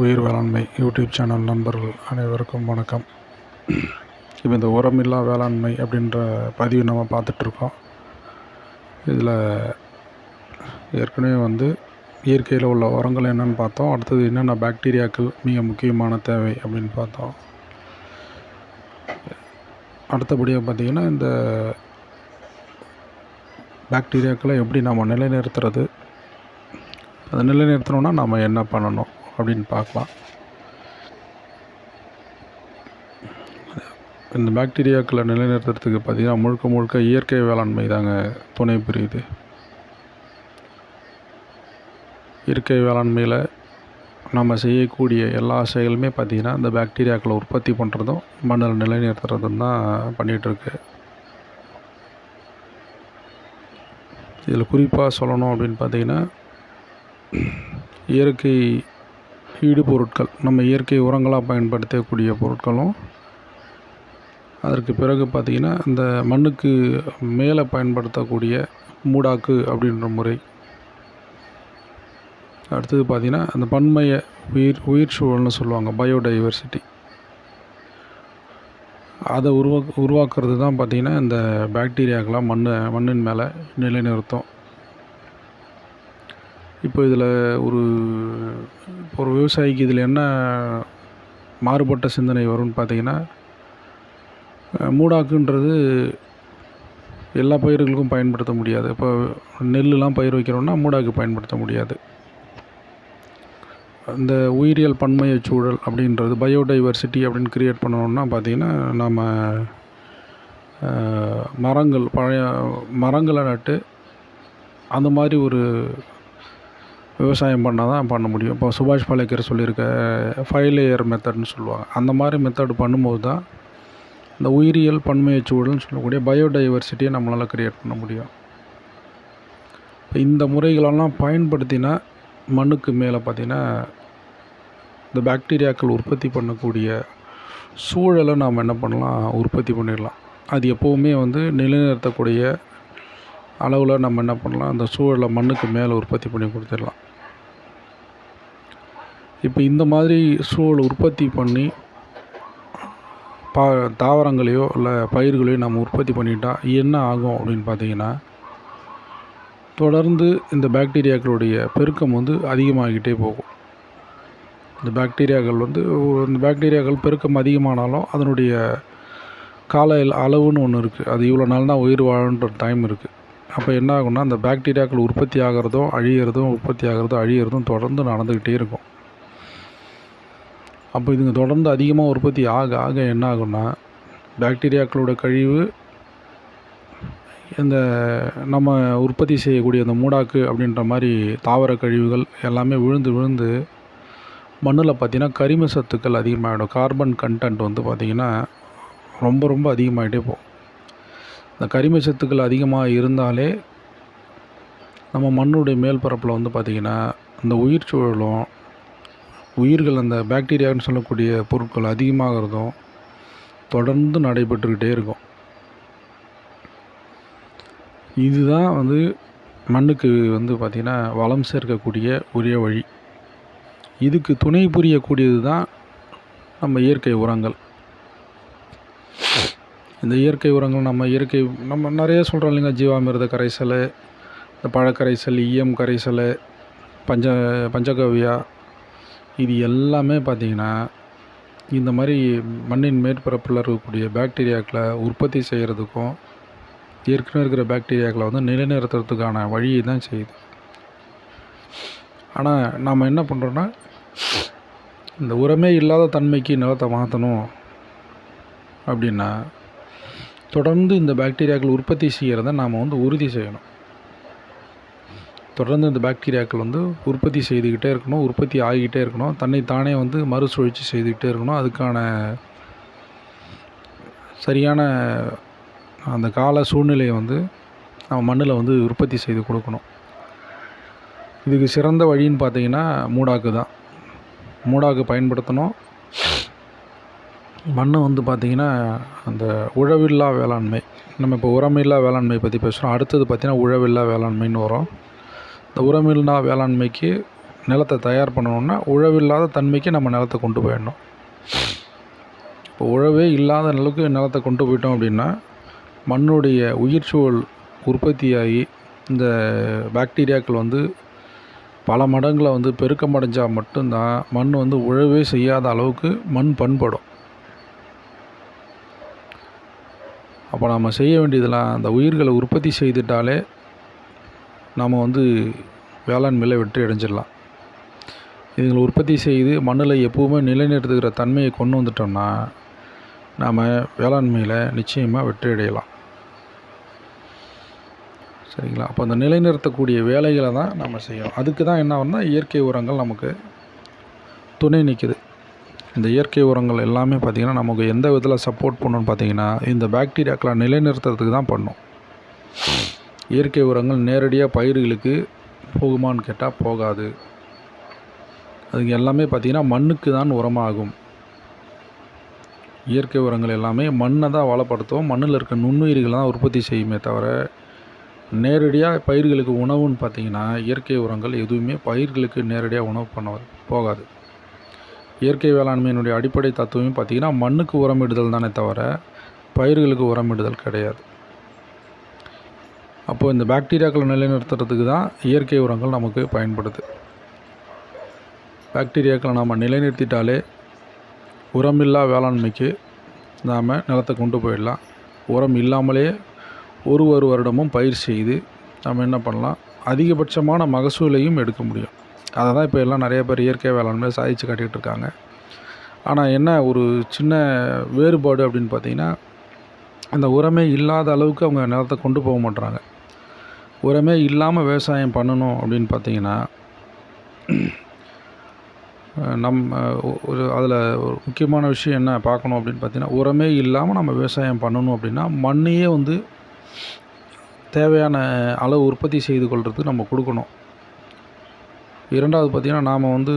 உயிர் வேளாண்மை YouTube channel நண்பர்கள் அனைவருக்கும் வணக்கம். இப்போ இந்த உரமில்லா வேளாண்மை அப்படின்ற பதிவு நம்ம பார்த்துட்ருக்கோம். இதில் ஏற்கனவே வந்து இயற்கையில் உள்ள உரங்கள் என்னென்னு பார்த்தோம். அடுத்தது என்னென்ன பாக்டீரியாக்கள் மிக முக்கியமான தேவை அப்படின்னு பார்த்தோம். அடுத்தபடியாக பார்த்திங்கன்னா இந்த பாக்டீரியாக்களை எப்படி நம்ம நிலைநிறுத்துறது? அதை நிலைநிறுத்தணும்னா நம்ம என்ன பண்ணணும்? அப்படின்னு பார்க்கலாம். இந்த பாக்டீரியாக்களை நிலைநிறுத்துறதுக்கு பார்த்திங்கன்னா முழுக்க முழுக்க இயற்கை வேளாண்மை தாங்க துணை புரியுது. இயற்கை வேளாண்மையில் நம்ம செய்யக்கூடிய எல்லா செயலுமே பார்த்திங்கன்னா இந்த பாக்டீரியாக்களை உற்பத்தி பண்ணுறதும் மண்ணில் நிலைநிறுத்துறதும் தான் பண்ணிகிட்ருக்கு இதில் குறிப்பாக சொல்லணும் அப்படின்னு பார்த்தீங்கன்னா இயற்கை ஈடுபொருட்கள் நம்ம இயற்கை உரங்களாக பயன்படுத்தக்கூடிய பொருட்களும் அதற்கு பிறகு பார்த்திங்கன்னா இந்த மண்ணுக்கு மேலே பயன்படுத்தக்கூடிய மூடாக்கு அப்படின்ற முறை. அடுத்தது பார்த்திங்கன்னா அந்த பன்மைய உயிர் உயிர் சூழல்னு சொல்லுவாங்க பயோடைவர்சிட்டி. அதை உருவா உருவாக்குறது தான் பார்த்திங்கன்னா இந்த பாக்டீரியாக்கெலாம் மண்ணை மண்ணின் மேலே நிலைநிறுத்தும். இப்போ இதில் ஒரு இப்போ ஒரு விவசாயிக்கு இதில் என்ன மாறுபட்ட சிந்தனை வரும்னு பார்த்தீங்கன்னா மூடாக்குன்றது எல்லா பயிர்களுக்கும் பயன்படுத்த முடியாது. இப்போ நெல்லுலாம் பயிர் வைக்கிறோன்னா மூடாக்கு பயன்படுத்த முடியாது. இந்த உயிரியல் பன்மைய சூழல் அப்படின்றது பயோடைவர்சிட்டி அப்படின்னு க்ரியேட் பண்ணணுன்னா பார்த்திங்கன்னா நம்ம மரங்கள் பழைய மரங்களை நட்டு அந்த மாதிரி ஒரு விவசாயம் பண்ணால் தான் பண்ண முடியும். இப்போ சுபாஷ் பாலேக்கர் சொல்லியிருக்க ஃபைவ் லேயர் மெத்தட்னு சொல்லுவாங்க. அந்த மாதிரி மெத்தட் பண்ணும்போது தான் இந்த உயிரியல் பன்மைய சூழல்னு சொல்லக்கூடிய பயோடைவர்சிட்டியை நம்மளால் க்ரியேட் பண்ண முடியும். இப்போ இந்த முறைகளெல்லாம் பயன்படுத்தினா மண்ணுக்கு மேலே பார்த்திங்கன்னா இந்த பாக்டீரியாக்கள் உற்பத்தி பண்ணக்கூடிய சூழலை நாம் என்ன பண்ணலாம்? உற்பத்தி பண்ணிடலாம். அது எப்போவுமே வந்து நிலைநிறுத்தக்கூடிய அளவில் நம்ம என்ன பண்ணலாம்? அந்த சூழலை மண்ணுக்கு மேலே உற்பத்தி பண்ணி கொடுத்துடலாம். இப்போ இந்த மாதிரி சூழல் உற்பத்தி பண்ணி பா தாவரங்களையோ இல்லை பயிர்களையோ நம்ம உற்பத்தி பண்ணிட்டா என்ன ஆகும் அப்படின்னு பார்த்தீங்கன்னா தொடர்ந்து இந்த பாக்டீரியாக்களுடைய பெருக்கம் வந்து அதிகமாகிட்டே போகும். இந்த பாக்டீரியாக்கள் வந்து இந்த பாக்டீரியாக்கள் பெருக்கம் அதிகமானாலும் அதனுடைய கால அளவுன்னு ஒன்று இருக்குது அது இவ்வளோ நாள் தான் உயிர் வாழன்ற டைம் இருக்குது அப்போ என்ன ஆகும்னா அந்த பாக்டீரியாக்கள் உற்பத்தி ஆகிறதும் அழியிறதும் உற்பத்தி ஆகிறதும் அழியிறதும் தொடர்ந்து நடந்துக்கிட்டே இருக்கும். அப்போ இதுங்க தொடர்ந்து அதிகமாக உற்பத்தி ஆக ஆக என்ன ஆகும்னா பாக்டீரியாக்களோட கழிவு இந்த நம்ம உற்பத்தி செய்யக்கூடிய அந்த மூடாக்கு அப்படின்ற மாதிரி தாவர கழிவுகள் எல்லாமே விழுந்து விழுந்து மண்ணில் பார்த்திங்கன்னா கரிம சத்துக்கள் அதிகமாகிடும் கார்பன் கண்டென்ட் வந்து பார்த்திங்கன்னா ரொம்ப ரொம்ப அதிகமாகிட்டே போகும். இந்த கரிம சத்துக்கள் அதிகமாக இருந்தாலே நம்ம மண்ணுடைய மேல் பரப்பில் வந்து பார்த்திங்கன்னா அந்த உயிர் சூழலும் உயிர்கள் அந்த பாக்டீரியான்னு சொல்லக்கூடிய பொருட்கள் அதிகமாகிறதும் தொடர்ந்து நடைபெற்றுக்கிட்டே இருக்கும். இதுதான் வந்து மண்ணுக்கு வந்து பார்த்திங்கன்னா வளம் சேர்க்கக்கூடிய ஒரே வழி. இதுக்கு துணை புரியக்கூடியது தான் நம்ம இயற்கை உரங்கள். இந்த இயற்கை உரங்கள் நம்ம இயற்கை நம்ம நிறைய சொல்கிறோம் இல்லைங்க ஜீவாமிர்த கரைசல் இந்த பழக்கரைசல் ஈயம் கரைசல் பஞ்ச பஞ்சகவ்யா இது எல்லாமே பார்த்திங்கன்னா இந்த மாதிரி மண்ணின் மேற்பரப்பில் இருக்கக்கூடிய பாக்டீரியாக்களை உற்பத்தி செய்கிறதுக்கும் ஏற்கனவே இருக்கிற பாக்டீரியாக்களை வந்து நிலைநிறுத்துறதுக்கான வழியை தான் செய்யுது. ஆனால் நாம் என்ன பண்ணுறோன்னா இந்த உரமே இல்லாத தன்மைக்கு நிலத்தை மாற்றணும் அப்படின்னா தொடர்ந்து இந்த பாக்டீரியாக்கள் உற்பத்தி செய்கிறத நாம் வந்து உறுதி செய்யணும். தொடர்ந்து இந்த பாக்டீரியாக்கள் வந்து உற்பத்தி செய்துக்கிட்டே இருக்கணும் உற்பத்தி ஆகிக்கிட்டே இருக்கணும். தன்னை தானே வந்து மறுசுழற்சி செய்துக்கிட்டே இருக்கணும். அதுக்கான சரியான அந்த கால சூழ்நிலையை வந்து நம்ம மண்ணில் வந்து உற்பத்தி செய்து கொடுக்கணும். இதுக்கு சிறந்த வழின்னு பார்த்தீங்கன்னா மூடாக்கு தான். மூடாக்கு பயன்படுத்தணும். மண்ணை வந்து பார்த்திங்கன்னா அந்த உழவில்லா வேளாண்மை. நம்ம இப்போ உரமில்லா வேளாண்மை பற்றி பேசுகிறோம். அடுத்தது பார்த்திங்கன்னா உழவில்லா வேளாண்மைன்னு வரும். இந்த உரமில்லா வேளாண்மைக்கு நிலத்தை தயார் பண்ணணுன்னா உழவில்லாத தன்மைக்கு நம்ம நிலத்தை கொண்டு போயிடணும். இப்போ உழவே இல்லாத நிலவுக்கு நிலத்தை கொண்டு போயிட்டோம் அப்படின்னா மண்ணுடைய உயிர்ச்சூழல் உற்பத்தியாகி இந்த பாக்டீரியாக்கள் வந்து பல மடங்கில் வந்து பெருக்கமடைஞ்சால் மட்டும்தான் மண் வந்து உழவே செய்யாத அளவுக்கு மண் பண்படும். அப்போ நம்ம செய்ய வேண்டியதெல்லாம் அந்த உயிர்களை உற்பத்தி செய்துட்டாலே நாம் வந்து வேளாண்மையில் வெற்றி அடைஞ்சிடலாம். இதுங்களை உற்பத்தி செய்து மண்ணில் எப்போவுமே நிலைநிறுத்துகிற தன்மையை கொண்டு வந்துட்டோம்னா நாம் வேளாண்மையில் நிச்சயமாக வெற்றி அடையலாம். சரிங்களா? அப்போ அந்த நிலைநிறுத்தக்கூடிய வேலைகளை தான் நம்ம செய்யணும். அதுக்கு தான் என்ன ஆகும்னா இயற்கை உரங்கள் நமக்கு துணை நிற்குது இந்த இயற்கை உரங்கள் எல்லாமே பார்த்திங்கன்னா நமக்கு எந்த விதத்தில் சப்போர்ட் பண்ணணும்னு பார்த்தீங்கன்னா இந்த பாக்டீரியாக்களை நிலைநிறுத்துறதுக்கு தான் பண்ணும். இயற்கை உரங்கள் நேரடியாக பயிர்களுக்கு போகுமான்னு கேட்டால் போகாது. அதுக்கு எல்லாமே பார்த்திங்கன்னா மண்ணுக்கு தான் உரமாகும். இயற்கை உரங்கள் எல்லாமே மண்ணை தான் வளப்படுத்தும். மண்ணில் இருக்க நுண்ணுயிர்களை தான் உற்பத்தி செய்யுமே தவிர நேரடியாக பயிர்களுக்கு உணவுன்னு பார்த்தீங்கன்னா இயற்கை உரங்கள் எதுவுமே பயிர்களுக்கு நேரடியாக உணவு பண்ண போகாது. இயற்கை வேளாண்மையினுடைய அடிப்படை தத்துவமே பார்த்திங்கன்னா மண்ணுக்கு உரமிடுதல் தானே தவிர பயிர்களுக்கு உரமிடுதல் கிடையாது. அப்போது இந்த பாக்டீரியாக்களை நிலைநிறுத்துறதுக்கு தான் இயற்கை உரங்கள் நமக்கு பயன்படுது. பாக்டீரியாக்களை நாம் நிலைநிறுத்திட்டாலே உரமில்லா வேளாண்மைக்கு நாம் நிலத்தை கொண்டு போயிடலாம். உரம் இல்லாமலே ஒரு ஒரு வருடமும் பயிர் செய்து நம்ம என்ன பண்ணலாம்? அதிகபட்சமான மகசூலையும் எடுக்க முடியும். அதை தான் இப்போ எல்லாம் நிறைய பேர் இயற்கை வேளாண்மை சாதிச்சு காட்டிகிட்டு இருக்காங்க. ஆனால் என்ன ஒரு சின்ன வேறுபாடு அப்படின்னு பார்த்தீங்கன்னா அந்த உரமே இல்லாத அளவுக்கு அவங்க நிலத்தை கொண்டு போக மாட்டுறாங்க உரமே இல்லாமல் விவசாயம் பண்ணணும் அப்படின்னு பார்த்தீங்கன்னா நம்ம ஒரு அதில் ஒரு முக்கியமான விஷயம் என்ன பார்க்கணும் அப்படின்னு பார்த்தீங்கன்னா உரமே இல்லாமல் நம்ம விவசாயம் பண்ணணும் அப்படின்னா மண்ணையே வந்து தேவையான அளவு உற்பத்தி செய்து கொள்றதுக்கு நம்ம கொடுக்கணும். இரண்டாவது பார்த்திங்கன்னா நாம் வந்து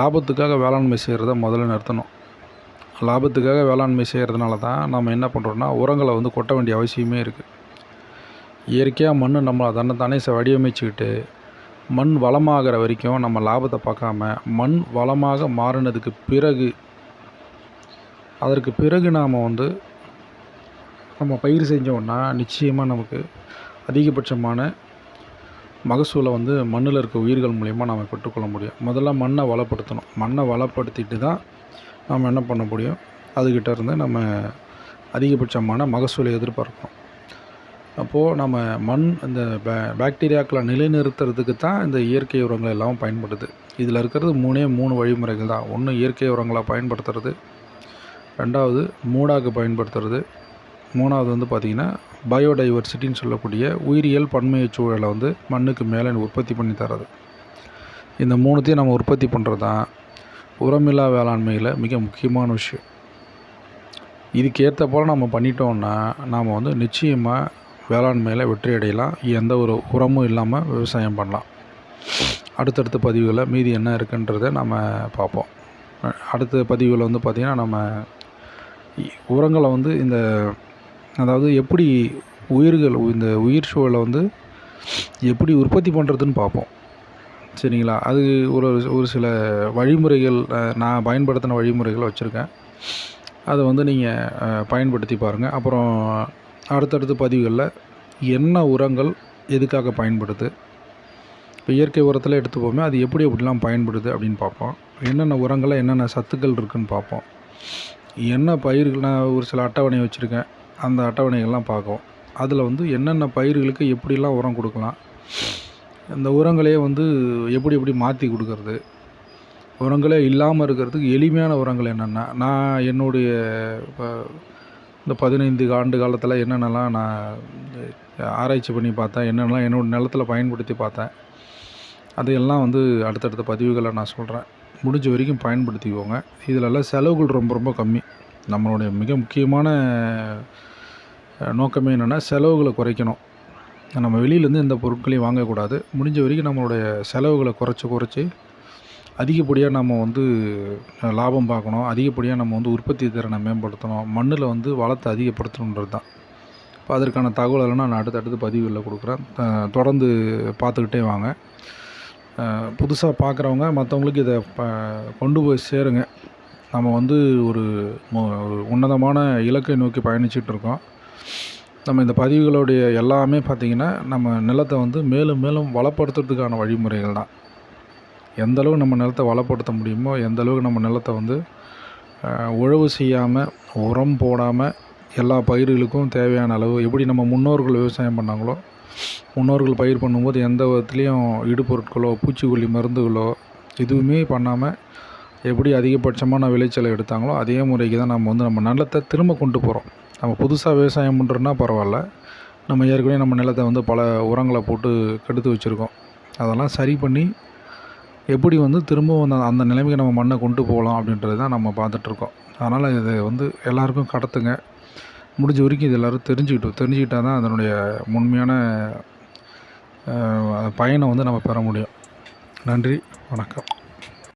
லாபத்துக்காக வேளாண்மை செய்கிறத முதல்ல நிறுத்தணும். லாபத்துக்காக வேளாண்மை செய்கிறதுனால தான் நம்ம என்ன பண்ணுறோன்னா உரங்களை வந்து கொட்ட வேண்டிய அவசியமே இருக்குது இயற்கையாக மண் நம்ம தன்னைத்தானே தானே ச வடிவமைச்சுக்கிட்டு மண் வளமாகிற வரைக்கும் நம்ம லாபத்தை பார்க்காம மண் வளமாக மாறினதுக்கு பிறகு அதற்கு பிறகு நாம் வந்து நம்ம பயிர் செஞ்சோம்னா நிச்சயமாக நமக்கு அதிகபட்சமான மகசூலை வந்து மண்ணில் இருக்க உயிர்கள் மூலிமா நாம் பெற்றுக்கொள்ள முடியும். முதல்ல மண்ணை வளப்படுத்தணும். மண்ணை வளப்படுத்திட்டு தான் நாம் என்ன பண்ண முடியும்? அதுக்கிட்ட இருந்து நம்ம அதிகபட்சமான மகசூலை எதிர்பார்க்கணும் அப்போது நம்ம மண் இந்த பே பாக்டீரியாக்களை நிலைநிறுத்துறதுக்கு தான் இந்த இயற்கை உரங்கள் எல்லாம் பயன்படுது. இதில் இருக்கிறது மூணே மூணு வழிமுறைகள் தான். ஒன்று இயற்கை உரங்களை பயன்படுத்துறது. ரெண்டாவது மூடாக்கு பயன்படுத்துறது. மூணாவது வந்து பார்த்திங்கன்னா பயோடைவர்சிட்டின்னு சொல்லக்கூடிய உயிரியல் பன்மைய சூழலை வந்து மண்ணுக்கு மேலே உற்பத்தி பண்ணி தரது இந்த மூணுத்தையும் நம்ம உற்பத்தி பண்ணுறது தான் உரமில்லா வேளாண்மையில் மிக முக்கியமான விஷயம். இதுக்கேற்ற போல் நம்ம பண்ணிட்டோம்னா நாம் வந்து நிச்சயமாக வேளாண்மையில் வெற்றி அடையலாம். எந்த ஒரு உரமும் இல்லாமல் விவசாயம் பண்ணலாம். அடுத்தடுத்த பதிவுகளில் மீதி என்ன இருக்குன்றதை நம்ம பார்ப்போம். அடுத்த பதிவில் வந்து பார்த்திங்கன்னா நம்ம உரங்களை வந்து இந்த அதாவது எப்படி உயிர்கள் இந்த உயிர் சூழலை வந்து எப்படி உற்பத்தி பண்ணுறதுன்னு பார்ப்போம். சரிங்களா? அது ஒரு ஒரு சில வழிமுறைகள் நான் பயன்படுத்தின வழிமுறைகள் வச்சுருக்கேன். அதை வந்து நீங்கள் பயன்படுத்தி பாருங்கள் அப்புறம் அடுத்தடுத்த பதிவுகளில் என்ன உரங்கள் எதுக்காக பயன்படுது? இப்போ இயற்கை உரத்தில் எடுத்துப்போமே அது எப்படி எப்படிலாம் பயன்படுது அப்படின்னு பார்ப்போம். என்னென்ன உரங்களில் என்னென்ன சத்துக்கள் இருக்குதுன்னு பார்ப்போம். என்ன பயிர்கள் நான் ஒரு சில அட்டவணை வச்சுருக்கேன். அந்த அட்டவணைகள்லாம் பார்க்கும் அதில் வந்து என்னென்ன பயிர்களுக்கு எப்படிலாம் உரம் கொடுக்கலாம்? இந்த உரங்களே வந்து எப்படி எப்படி மாற்றி கொடுக்கறது? உரங்களே இல்லாமல் இருக்கிறதுக்கு எளிமையான உரங்கள் என்னென்னா? நான் என்னுடைய இப்போ இந்த பதினைந்து ஆண்டு காலத்தில் என்னென்னலாம் நான் ஆராய்ச்சி பண்ணி பார்த்தேன். என்னென்னலாம் என்னோடய நிலத்தில் பயன்படுத்தி பார்த்தேன். அதையெல்லாம் வந்து அடுத்தடுத்த பதிவுகளை நான் சொல்கிறேன் முடிஞ்ச வரைக்கும் பயன்படுத்திக்கோங்க. இதிலெல்லாம் செலவுகள் ரொம்ப ரொம்ப கம்மி. நம்மளுடைய மிக முக்கியமான நோக்கமே என்னென்னா செலவுகளை குறைக்கணும். நம்ம வெளியிலேருந்து எந்த பொருட்களையும் வாங்கக்கூடாது. முடிஞ்ச வரைக்கும் நம்மளுடைய செலவுகளை குறைச்சி குறைச்சி அதிகப்படியாக நம்ம வந்து லாபம் பார்க்கணும். அதிகப்படியாக நம்ம வந்து உற்பத்தி திறனை மேம்படுத்தணும். மண்ணில் வந்து வளத்தை அதிகப்படுத்தணுன்றது தான். இப்போ அதற்கான தகவலெல்லாம் நான் அடுத்தடுத்து பதிவுகளில் கொடுக்குறேன். தொடர்ந்து பார்த்துக்கிட்டே வாங்க. புதுசாக பார்க்குறவங்க மற்றவங்களுக்கு இதை ப கொண்டு போய் சேருங்க. நம்ம வந்து ஒரு ஒரு உன்னதமான இலக்கை நோக்கி பயணிச்சுட்டு இருக்கோம். நம்ம இந்த பதிவுகளுடைய எல்லாமே பார்த்திங்கன்னா நம்ம நிலத்தை வந்து மேலும் மேலும் வளப்படுத்துறதுக்கான வழிமுறைகள் தான். எந்தளவு நம்ம நிலத்தை வளப்படுத்த முடியுமோ எந்தளவுக்கு நம்ம நிலத்தை வந்து உழவு செய்யாமல் உரம் போடாமல் எல்லா பயிர்களுக்கும் தேவையான அளவு எப்படி நம்ம முன்னோர்கள் விவசாயம் பண்ணாங்களோ முன்னோர்கள் பயிர் பண்ணும்போது எந்த விதத்துலேயும் இடுபொருட்களோ பூச்சிக்கொல்லி மருந்துகளோ எதுவுமே பண்ணாமல் எப்படி அதிகபட்சமான விளைச்சலை எடுத்தாங்களோ அதே முறைக்கு தான் நம்ம வந்து நம்ம நிலத்தை திரும்ப கொண்டு போகிறோம் நம்ம புதுசாக விவசாயம் பண்ணுறோன்னா பரவாயில்ல. நம்ம ஏற்கனவே நம்ம நிலத்தை வந்து பல உரங்களை போட்டு கெடுத்து வச்சுருக்கோம். அதெல்லாம் சரி பண்ணி எப்படி வந்து திரும்பவும் அந்த அந்த நிலைமைக்கு நம்ம மண்ணை கொண்டு போகலாம் அப்படின்றது தான் நம்ம பார்த்துட்ருக்கோம். அதனால் இதை வந்து எல்லாருக்கும் கடத்துங்க. முடிஞ்ச வரைக்கும் இது எல்லோரும் தெரிஞ்சுக்கிட்டோம் தெரிஞ்சுக்கிட்டா தான் அதனுடைய உண்மையான பயனை வந்து நம்ம பெற முடியும். நன்றி வணக்கம்.